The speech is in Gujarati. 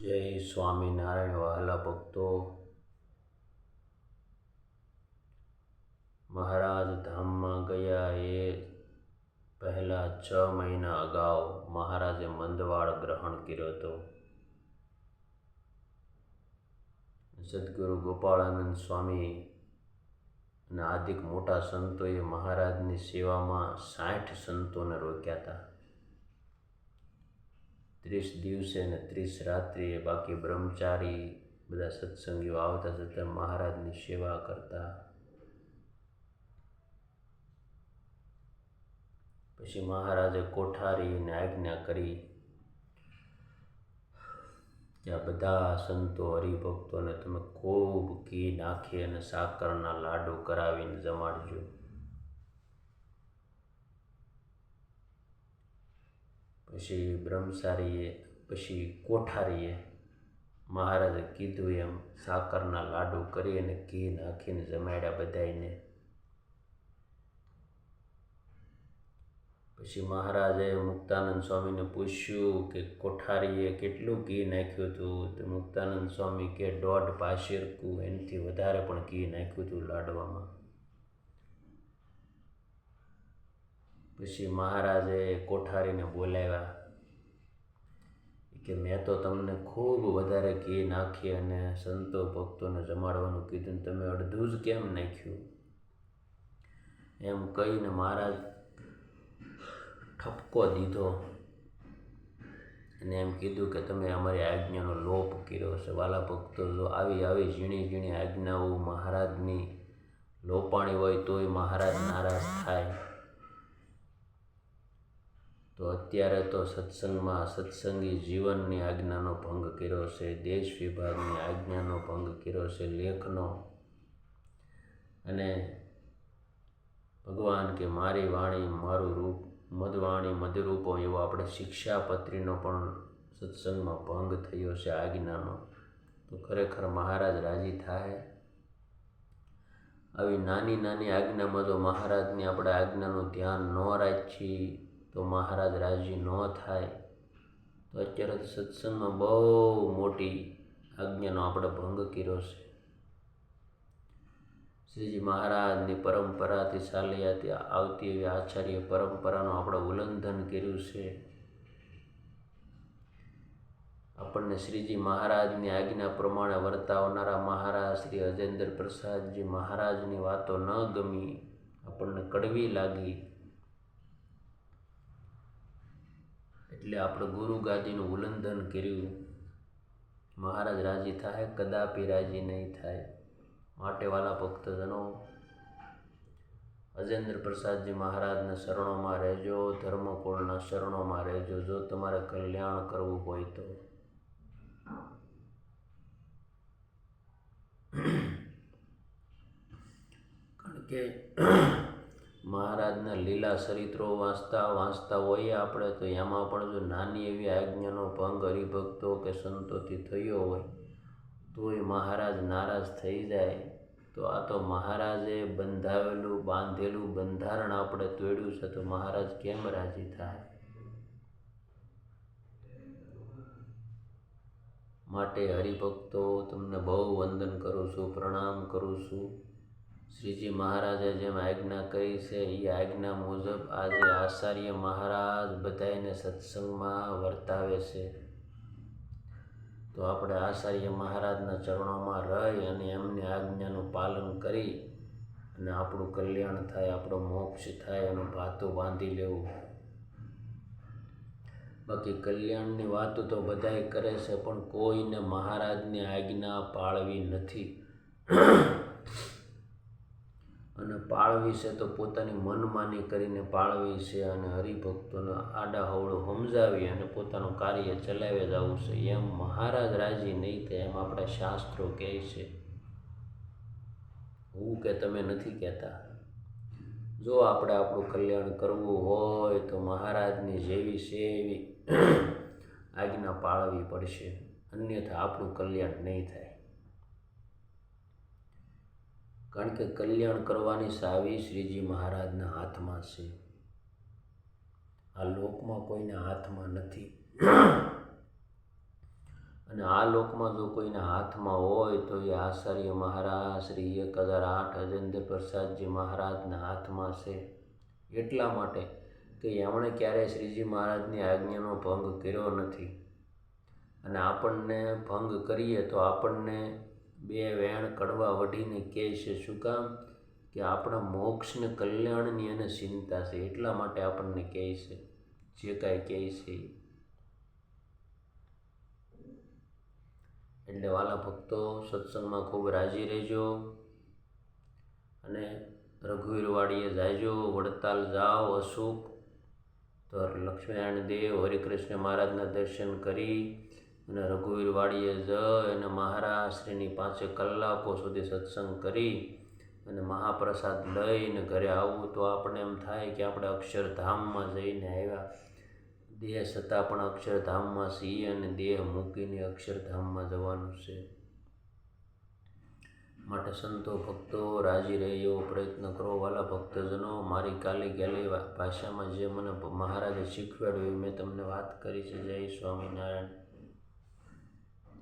જય સ્વામિનારાયણ, વહાલા ભક્તો. મહારાજ ધામમાં ગયા એ પહેલા છ મહિના અગાઉ મહારાજે મંદવાળ ગ્રહણ કર્યો હતો. સદગુરુ ગોપાળાનંદ સ્વામી અને આદિક મોટા સંતોએ મહારાજની સેવામાં સાઠ સંતોને રોક્યા હતા. ત્રીસ દિવસે અને ત્રીસ રાત્રિએ બાકી બ્રહ્મચારી બધા સત્સંગીઓ આવતા છતાં મહારાજની સેવા કરતા. પછી મહારાજે કોઠારીને આજ્ઞા કરી ત્યાં બધા સંતો હરિભક્તોને તમે ખૂબ ઘી નાખી અને સાકરના લાડુ કરાવીને જમાડજો. પછી બ્રહ્મચારીએ, પછી કોઠારીએ મહારાજે કીધું એમ, સાકરના લાડુ કરી અને ઘી નાખીને જમાડ્યા બધાને પછી મહારાજે મુક્તાનંદ સ્વામીને પૂછ્યું કે કોઠારીએ કેટલું ઘી નાખ્યું હતું? તો મુક્તાનંદ સ્વામી કે દોઢ પાશેરકું, એનાથી વધારે પણ ઘી નાખ્યું હતું લાડવામાં. પછી મહારાજે કોઠારીને બોલાવ્યા કે મેં તો તમને ખૂબ વધારે ઘી નાખી અને સંતો ભક્તોને જમાડવાનું કીધું તમે અડધું જ કેમ નાખ્યું? એમ કહીને મહારાજ ઠપકો દીધો અને એમ કીધું કે તમે અમારી આજ્ઞાનો લોપ કર્યો છે. વાલા ભક્તો જો આવી આવી ઝીણી ઝીણી આજ્ઞાઓ મહારાજની લોપાણી હોય તોય મહારાજ નારાજ થાય. તો અત્યારે તો સત્સંગમાં સત્સંગી જીવનની આજ્ઞાનો ભંગ કર્યો છે, દેશ વિભાગની આજ્ઞાનો ભંગ કર્યો છે, લેખનો. અને ભગવાન કે મારી વાણી, મારું રૂપ મધવાણી મધરૂપો એવો આપણે શિક્ષાપત્રીનો પણ સત્સંગમાં ભંગ થયો છે આજ્ઞાનો. તો ખરેખર મહારાજ રાજી થાય આવી નાની નાની આજ્ઞામાં જો મહારાજની આપણે આજ્ઞાનું ધ્યાન ન રાખીએ તો મહારાજ રાજી ન થાય. તો અત્યારે તો સત્સંગમાં બહુ મોટી આજ્ઞાનો આપણે ભંગ કર્યો છે. શ્રીજી મહારાજની પરંપરાથી ચાલી આવતી એવી આચાર્ય પરંપરાનું આપણે ઉલ્લંઘન કર્યું છે. આપણને શ્રીજી મહારાજની આજ્ઞા પ્રમાણે વર્તાવનારા મહારાજ શ્રી અજેન્દ્ર પ્રસાદજી મહારાજની વાતો ન ગમી. આપણને કડવી લાગી. એટલે આપણે ગુરુ ગાદીનું ઉલ્લંઘન કર્યું. મહારાજ રાજી થાય, કદાપી રાજી નહીં થાય. માટેવાલા ભક્તજનો, અજેન્દ્ર પ્રસાદજી મહારાજના શરણોમાં રહેજો ધર્મકુળના શરણોમાં રહેજો, જો તમારે કલ્યાણ કરવું હોય તો. કારણ કે મહારાજના લીલા ચરિત્રો વાંચતા વાંચતા હોઈએ આપણે, તો એમાં પણ જો નાની એવી આજ્ઞાનો ભંગ હરિભક્તો કે સંતોથી થયો હોય, તોય મહારાજ નારાજ થઈ જાય. તો આ તો મહારાજે બંધાવેલું, બાંધેલું બંધારણ આપણે તોડ્યું છે, તો મહારાજ કેમ રાજી થાય? માટે હરિભક્તો, તમને બહુ વંદન કરું છું, પ્રણામ કરું છું. શ્રીજી મહારાજે જેમ આજ્ઞા કરી છે એ આજ્ઞા મુજબ આજે આચાર્ય મહારાજ બધાને સત્સંગમાં વર્તાવે છે. તો આપણે આચાર્ય મહારાજના ચરણોમાં રહી અને એમની આજ્ઞાનું પાલન કરી અને આપણું કલ્યાણ થાય, આપણો મોક્ષ થાય એનું ભાતું બાંધી લેવું. બાકી કલ્યાણની વાતો તો બધાય કરે છે, પણ કોઈને મહારાજની આજ્ઞા પાળવી નથી. અને પાળવી છે તો પોતાની મનમાની કરીને પાળવી છે અને હરિભક્તોને આડા હવળું સમજાવી અને પોતાનું કાર્ય ચલાવી જવું છે. એમ મહારાજ રાજી નહીં થાય એમ આપણા શાસ્ત્રો કહે છે. હું કે તમે નથી કહેતા. જો આપણે આપણું કલ્યાણ કરવું હોય તો મહારાજની જેવી છે એવી આજ્ઞા પાળવી પડશે. અન્યથા આપણું કલ્યાણ નહીં થાય. કારણ કે કલ્યાણ કરવાની સાવી શ્રીજી મહારાજના હાથમાં છે. આ લોકમાં કોઈના હાથમાં નથી. અને આ લોકમાં જો કોઈના હાથમાં હોય તો એ આચાર્ય મહારાજ શ્રી એક હજાર આઠ અજેન્દ્ર પ્રસાદજી મહારાજના હાથમાં છે. એટલા માટે કે એમણે ક્યારેય શ્રીજી મહારાજની આજ્ઞાનો ભંગ કર્યો નથી. અને આપણને ભંગ કરીએ તો આપણને બે વેણ કડવા વઢીને કહે છે, શું કામ? કે આપણા મોક્ષને કલ્યાણની અને ચિંતા છે, એટલા માટે આપણને કહે છે, જે કાંઈ કહે છે. એટલે વાલા ભક્તો, સત્સંગમાં ખૂબ રાજી રહેજો અને રઘુવીરવાડીએ જાયજો વડતાલ જાઓ, અશુક તો લક્ષ્મીનારાયણ દેવ, હરિકૃષ્ણ મહારાજના દર્શન કરી અને રઘુવીરવાડીએ જ અને મહારાજશ્રીની પાંચે કલાકો સુધી સત્સંગ કરી અને મહાપ્રસાદ લઈને ઘરે આવવું તો આપણે એમ થાય કે આપણે અક્ષરધામમાં જઈને આવ્યા. દેહ છતાં પણ અક્ષરધામમાં છીએ અને દેહ મૂકીને અક્ષરધામમાં જવાનું છે. માટે સંતો, ભક્તો, રાજી રહે એવો પ્રયત્ન કરો. વાલા ભક્તજનો, મારી કાલી ગેલી ભાષામાં જે મને મહારાજે શીખવાડ્યું એ મેં તમને વાત કરી છે. જય સ્વામિનારાયણ.